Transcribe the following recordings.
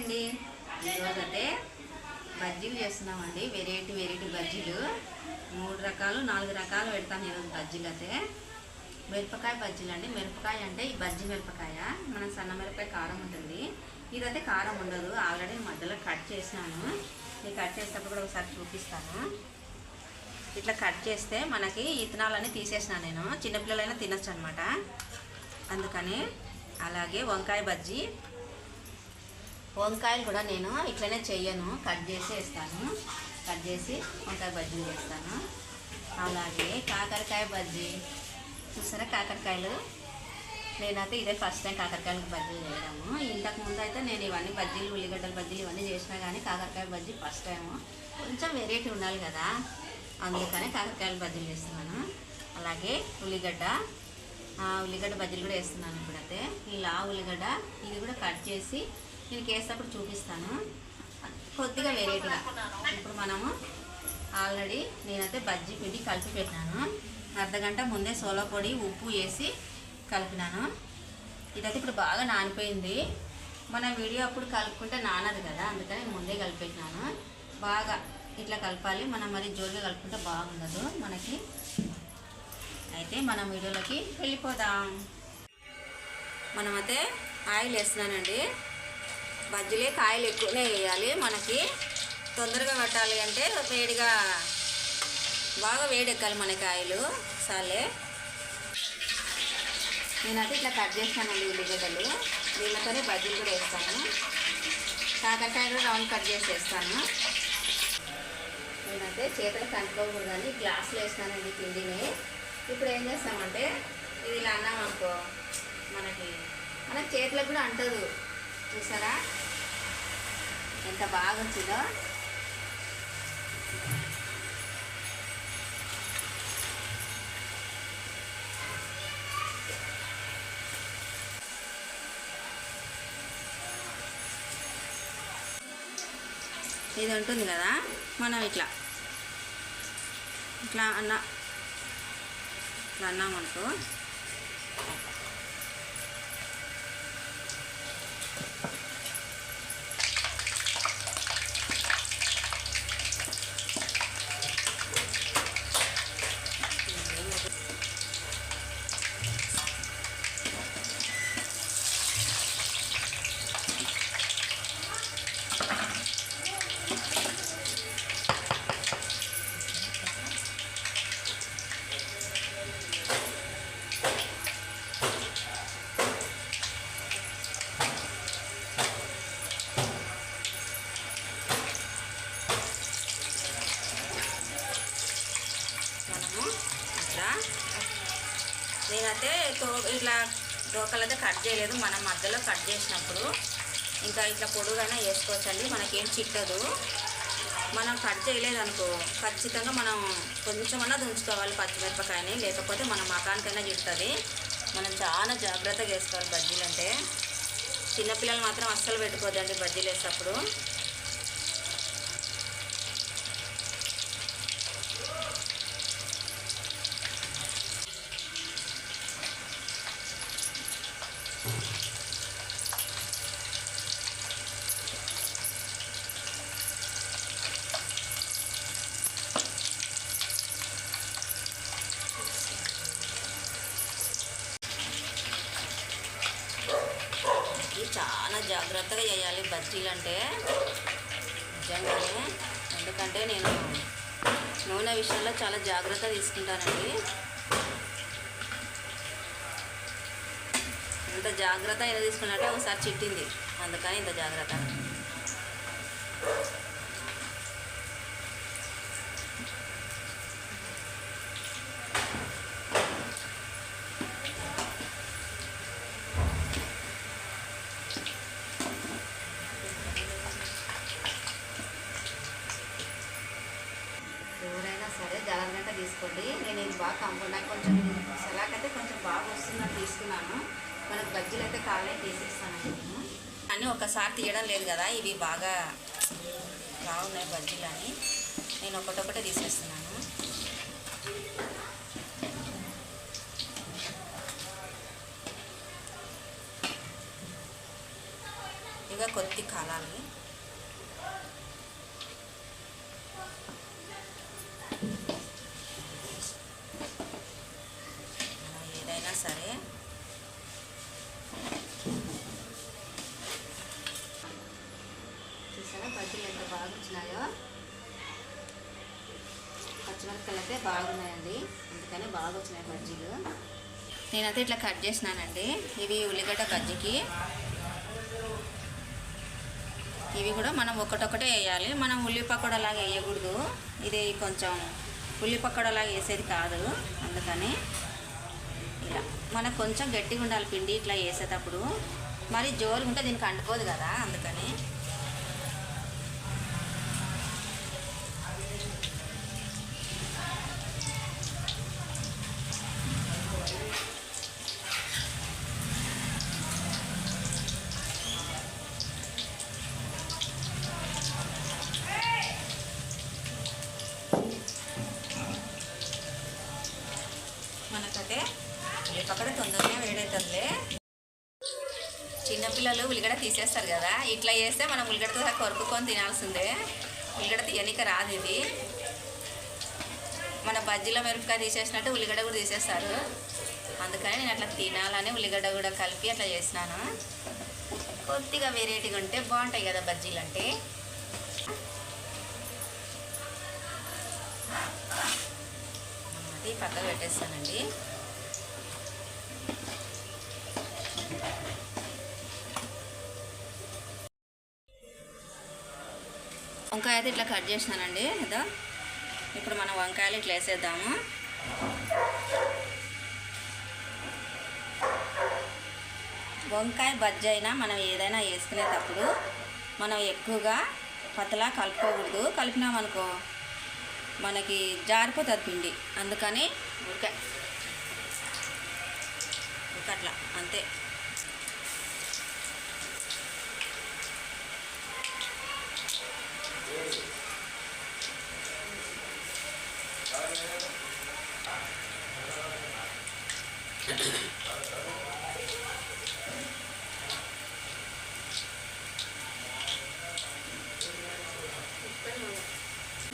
అండి. ఈరోజు అయితే బజ్జీలు చేస్తున్నామండి. వెరైటీ వెరైటీ బజ్జీలు. మూడు రకాలు నాలుగు రకాలు పెడతాను ఈరోజు బజ్జీలు అయితే. మిరపకాయ బజ్జీలు అండి. మిరపకాయ అంటే ఈ బజ్జీ మిరపకాయ. మన సన్న మిరపకాయ కారం ఉంటుంది. ఇదైతే కారం ఉండదు. ఆల్రెడీ మధ్యలో కట్ చేసినాను. ఇది కట్ చేసేటప్పుడు కూడా ఒకసారి చూపిస్తాను. ఇట్లా కట్ చేస్తే మనకి ఇతనాలన్నీ తీసేసినా నేను. చిన్నపిల్లలైనా తినొచ్చు అనమాట అందుకని అలాగే వంకాయ బజ్జీ వంకాయలు కూడా నేను ఇట్లనే చెయ్యను. కట్ చేసి వేస్తాను. కట్ చేసి వంకాయ బజ్జీ చేస్తాను. అలాగే కాకరకాయ బజ్జీ. చూసారా కాకరకాయలు? నేనైతే ఇదే ఫస్ట్ టైం కాకరకాయలకు బజ్జీలు చేయడము. ఇంతకు ముందు అయితే నేను ఇవన్నీ బజ్జీలు ఉల్లిగడ్డల బజ్జీలు ఇవన్నీ చేసినా కానీ కాకరకాయ బజ్జీ ఫస్ట్ టైం. కొంచెం వెరైటీ ఉండాలి కదా. అందుకనే కాకరకాయల బజ్జీలు చేస్తున్నాను. అలాగే ఉల్లిగడ్డ. ఆ, ఉల్లిగడ్డ బజ్జీలు కూడా వేస్తున్నాను ఇప్పుడైతే. ఇలా ఉల్లిగడ్డ ఇది కూడా కట్ చేసి నేను కేసినప్పుడు చూపిస్తాను. కొద్దిగా వెరైటీగా ఇప్పుడు మనము ఆల్రెడీ నేనైతే బజ్జీ పిండి కలిపి పెట్టినాను. అర్ధగంట ముందే సోలో పొడి ఉప్పు వేసి కలిపినాను. ఇదైతే ఇప్పుడు బాగా నానిపోయింది. మన వీడియో అప్పుడు కలుపుకుంటే నానదు కదా అందుకని ముందే కలిపెట్టినాను. బాగా ఇట్లా కలపాలి. మనం మరి జోరుగా కలుపుకుంటే బాగుండదు మనకి. అయితే మనం వీడియోలోకి వెళ్ళిపోదాం. మనమైతే ఆయిల్ వేస్తున్నానండి. బజ్జీలే కాయలు ఎక్కువనే వేయాలి మనకి. తొందరగా పెట్టాలి అంటే వేడిగా బాగా వేడెక్కాలి మనకి కాయలు. సాలే నేనైతే ఇట్లా కట్ చేస్తానండి ఉల్లిగడ్డలు. దీనితోనే బజ్జీలు కూడా వేస్తాను. కాకరకాయలు రౌండ్ కట్ చేసి వేస్తాను. నేనైతే చేతులకు అంటుకోకూడదని గ్లాసులో వేస్తానండి పిండిని. ఇప్పుడు ఏం చేస్తామంటే ఇది ఇలా అన్నాం అనుకో మనకి మన చేతులకు కూడా అంటదు. చూసారా? ఎంత బాగా వచ్చిందో ఇది ఉంటుంది కదా? మనం ఇట్లా. ఇట్లా అన్న ఇట్లా అన్నామనుకో మనము ఇట్లా అయితే ఇట్లా డోకలు అయితే కట్ చేయలేదు మనం మధ్యలో కట్ చేసినప్పుడు. ఇంకా ఇట్లా పొడుగైనా వేసుకోవచ్చండి మనకేం చిట్టదు. మనం కట్ చేయలేదు అనుకో ఖచ్చితంగా మనం కొంచెమన్నా దుంచుకోవాలి పచ్చిమిరపకాయని లేకపోతే మన మకానికైనా చిట్టది మనం చాలా జాగ్రత్తగా వేసుకోవాలి బజ్జీలు అంటే చిన్నపిల్లలు మాత్రం అస్సలు పెట్టుకోవద్దండి బజ్జీలు వేసేటప్పుడు ఇది చాలా జాగ్రత్తగా చేయాలి బజ్జీలు అంటే నిజంగానే. ఎందుకంటే నేను నూనె విషయంలో చాలా జాగ్రత్త తీసుకుంటానండి. ఇంత జాగ్రత్త ఎలా తీసుకున్నట్టే ఒకసారి చిట్టింది. అందుకని ఇంత జాగ్రత్త ఎవరైనా సరే జాగ్రత్త తీసుకోండి నేను ఇది బాగా కంపు నాకు కొంచెం సలాకైతే కొంచెం బాగా వస్తుందని తీసుకున్నాను. మనకు బజ్జీలు అయితే కాళ్ళే తీసిస్తాను కానీ అన్నీ ఒకసారి తీయడం లేదు కదా ఇవి బాగా బాగున్నాయి బజ్జీలు అని. నేను ఒకటొకటే తీసేస్తున్నాను. ఇక కొద్ది కాలాలి మనం ఏదైనా సరే చూసారా బజ్జీలు ఎంత బాగా వచ్చినాయో పచ్చిమిరపకాయలు అయితే బాగున్నాయండి అందుకని బాగా వచ్చినాయి బజ్జీలు నేనైతే ఇట్లా కట్ చేసినానండి. ఇవి ఉల్లిగడ్డ గజ్జికి ఇవి కూడా మనం ఒకటొకటే వేయాలి. మనం ఉల్లి పకోడలాగా వేయకూడదు. ఇది కొంచెం ఉల్లి పకోడలాగా వేసేది కాదు. అందుకని ఇలా మనకు కొంచెం గట్టిగా ఉండాలి పిండి ఇట్లా వేసేటప్పుడు. మరి జోరు ఉంటే దీనికి అంటుకోదు కదా అందుకని. చేస్తారు కదా? ఇట్లా చేస్తే మనం ఉల్లిగడ్డతో కొరుకుకొని తినాల్సిందే. ఉల్లిగడ్డ తీయనిక రాదు ఇది. మన బజ్జీలో మిరపకాయ తీసేసినట్టు ఉల్లిగడ్డ కూడా తీసేస్తారు. అందుకని నేను అట్లా తినాలని ఉల్లిగడ్డ కూడా కలిపి అట్లా చేసినాను. కొద్దిగా వెరైటీగా ఉంటే బాగుంటాయి కదా బజ్జీలు అంటే. అది పక్కకు పెట్టేస్తానండి. వంకాయ అయితే ఇట్లా కట్ చేసినానండి ఏదో ఇప్పుడు మనం వంకాయలు ఇట్లా వేసేద్దాము. వంకాయ బజ్జి అయినా మనం ఏదైనా వేసుకునేటప్పుడు మనం ఎక్కువగా పతలా కలుపుకోకూడదు. కలిపినామనుకో మనకి జారిపోతుంది పిండి. అందుకని ఉరికాయ ఊరికే అట్లా అంతే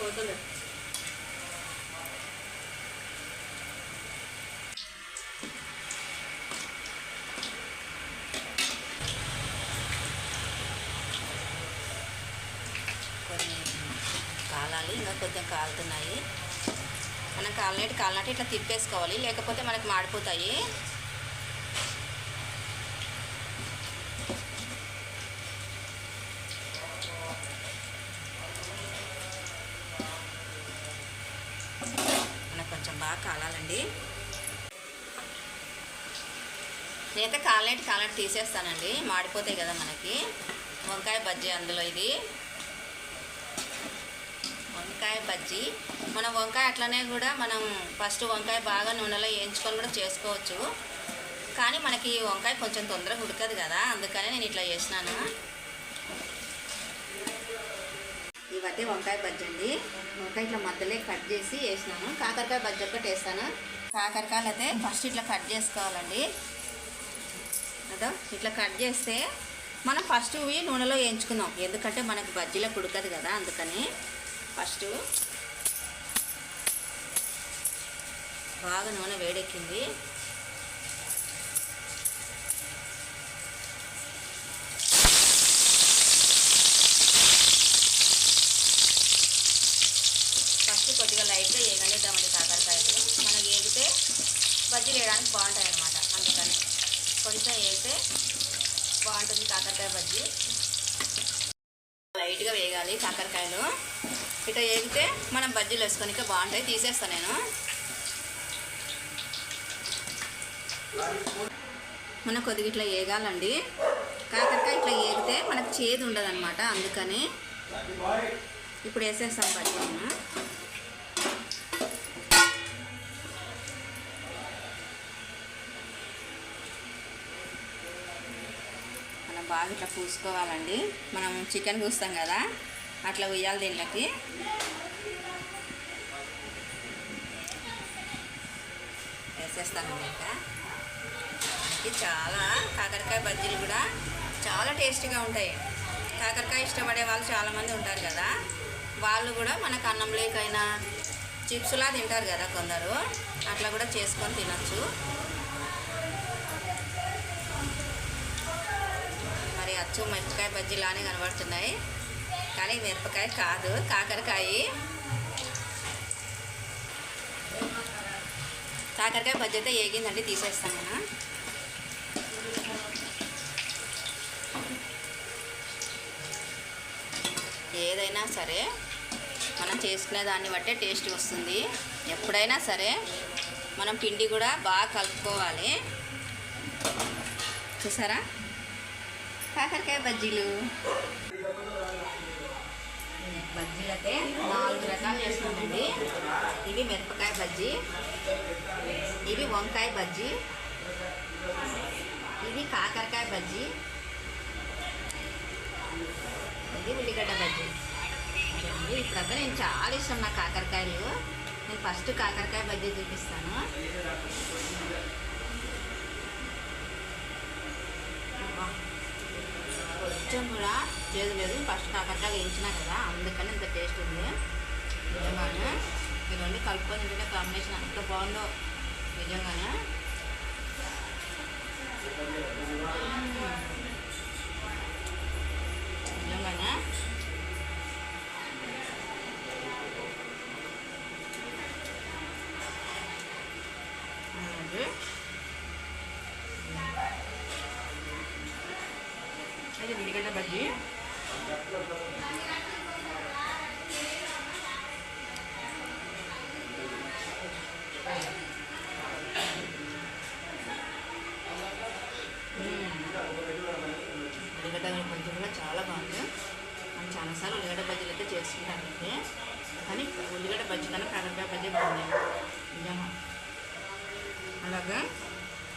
పోతుంది కొన్ని కూడా కొంచెం కాలుతున్నాయి. మనం కాలినట్టు కాలినట్టు ఇట్లా తిప్పేసుకోవాలి. లేకపోతే మనకి మాడిపోతాయి. మనకు కొంచెం బాగా కాలాలండి. నేనైతే కాలినట్టు కాలినట్టు తీసేస్తానండి. మాడిపోతాయి కదా మనకి. వంకాయ బజ్జీ అందులో ఇది. వంకాయ బజ్జీ. మనం వంకాయ అట్లనే కూడా మనం ఫస్ట్ వంకాయ బాగా నూనెలో వేయించుకొని కూడా చేసుకోవచ్చు. కానీ మనకి వంకాయ కొంచెం తొందరగా ఉడకదు కదా అందుకనే నేను ఇట్లా చేసినాను. ఇవన్నీ వంకాయ బజ్జీ అండి. వంకాయ ఇట్లా మధ్యలో కట్ చేసి వేసినాను. కాకరకాయ బజ్జీ ఒకటి వేస్తాను. కాకరకాయలు అయితే ఫస్ట్ ఇట్లా కట్ చేసుకోవాలండి. అదో ఇట్లా కట్ చేస్తే మనం ఫస్ట్ ఇవి నూనెలో వేయించుకుందాం. ఎందుకంటే మనకి బజ్జీలో కుడకదు కదా అందుకని. ఫస్ట్. బాగా నూనె వేడెక్కింది. ఫస్ట్ కొద్దిగా లైట్గా ఏగనిద్దామండి కాకరకాయలు. మనం ఏగితే బజ్జీలు వేయడానికి బాగుంటాయి అన్నమాట అందుకని కొంచెం వేస్తే బాగుంటుంది కాకరకాయ బజ్జీ. లైట్గా వేగాలి కాకరకాయలు. ఇట్లా వేగితే మనం బజ్జీలు వేసుకొని బాగుంటాయి. తీసేస్తాను నేను. మన కొద్దిగా ఇట్లా వేగాలండి కాకరకాయ ఇట్లా వేగితే మనకు చేదు ఉండదు అనమాట అందుకని. ఇప్పుడు వేసేస్తాం బజ్జీలను మనం బాగా ఇట్లా పూసుకోవాలండి. మనం చికెన్ పూస్తాం కదా. అట్లా ఉయ్యాలి దీంట్లోకి వేసేస్తాను ఇంకా ఇది చాలా కాకరకాయ బజ్జీలు కూడా చాలా టేస్టీగా ఉంటాయి. కాకరకాయ ఇష్టపడే వాళ్ళు చాలామంది ఉంటారు కదా. వాళ్ళు కూడా మనకు అన్నం లేకైనా చిప్స్లా తింటారు కదా కొందరు. అట్లా కూడా చేసుకొని తినచ్చు. మరి అచ్చు మిరపకాయ బజ్జీలానే కనబడుతున్నాయి. కానీ మిరపకాయ కాదు. కాకరకాయ. కాకరకాయ బజ్జీ అయితే ఏగిందండి తీసేస్తాను నేను. ఏదైనా సరే మనం చేసుకునే దాన్ని బట్టే టేస్ట్ వస్తుంది. ఎప్పుడైనా సరే మనం పిండి కూడా బాగా కలుపుకోవాలి. చూసారా? కాకరకాయ బజ్జీలు. బజ్జీలు అయితే నాలుగు రకాలు చేస్తున్నామండి. ఇవి మిరపకాయ బజ్జీ ఇవి వంకాయ బజ్జీ ఇది కాకరకాయ బజ్జీ ఇది ఉల్లిగడ్డ బజ్జీ. అదండి. ఇప్పుడైతే నేను చాలా ఇష్టం నా కాకరకాయలు. నేను ఫస్ట్ కాకరకాయ బజ్జీ చూపిస్తాను. అబ్బా. కొంచెం కూడా చేదు లేదు. ఫస్ట్ కాకరకాయ వేయించినా కదా అందుకని ఇంత టేస్ట్ ఉంది. నిజంగానే ఇవన్నీ కలుపుకొని తింటే కాంబినేషన్ అంత బాగుందో నిజంగానే నిజంగానే. ఉల్లిగడ్డ బజ్జీ కూడా చాలా బాగుంది మనం చాలాసార్లు ఉల్లిగడ్డ బజ్జీలు అయితే చేసుకుంటానండి కానీ ఉల్లిగడ్డ బజ్జీ కన్నా కాకరకాయ బజ్జీ బాగుంది నిజమా? అలాగా?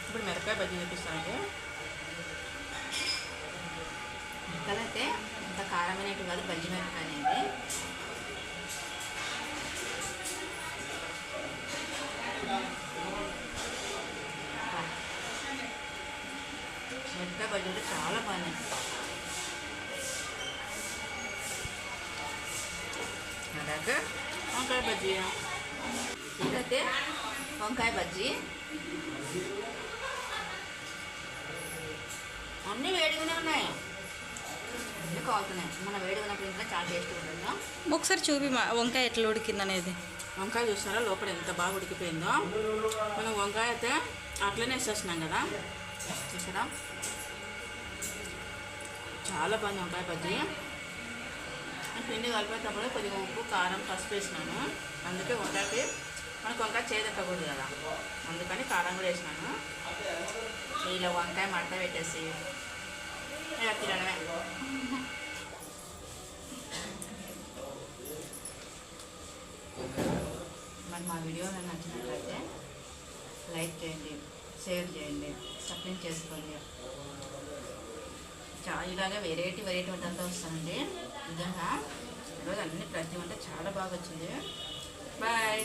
ఇప్పుడు మిరపకాయ బజ్జీ చూపిస్తానండి. ముక్కలైతే అంత కారమైనట్టు కాదు బజ్జీ మిరపకాయ అనేది. మిరపకాయ బజ్జీ అయితే చాలా బాగున్నాయి అలాగే వంకాయ బజ్జీ. ఇదైతే వంకాయ బజ్జీ. అన్నీ వేడిగానే ఉన్నాయి. అన్నీ కాలుతున్నాయి. మన వేడి ఉన్నప్పుడు ఇంట్లో చాలా టేస్ట్గా ఉంటుంది? ఒకసారి చూపి వంకాయ ఎట్లా ఉడికింది అనేది వంకాయ చూస్తారా లోపల ఎంత బాగా ఉడికిపోయిందో. మనం వంకాయ అయితే అట్లనే వేసేస్తున్నాం కదా. చూసారా? చాలా బాగుంది వంకాయ బజ్జీ. పిండి కలిపేటప్పుడు కొద్దిగా ఉప్పు కారం పసుపు వేసినాను. అందుకే వంకాయకి మనకు వంకాయ చేదెక్కకూడదు కదా. అందుకని కారం కూడా వేసినాను. ఇలా వంకాయ మడత పెట్టేసి. ఇలా తినడమే. మరి మా వీడియో నచ్చినట్లయితే లైక్ చేయండి షేర్ చేయండి సబ్స్క్రైబ్ చేసుకోండి. చాలా ఇలాగే వెరైటీ వెరైటీ వంటలతో వస్తానండి. నిజంగా? ఈరోజు అన్ని ప్రతి వంట చాలా బాగా వచ్చింది. బాయ్.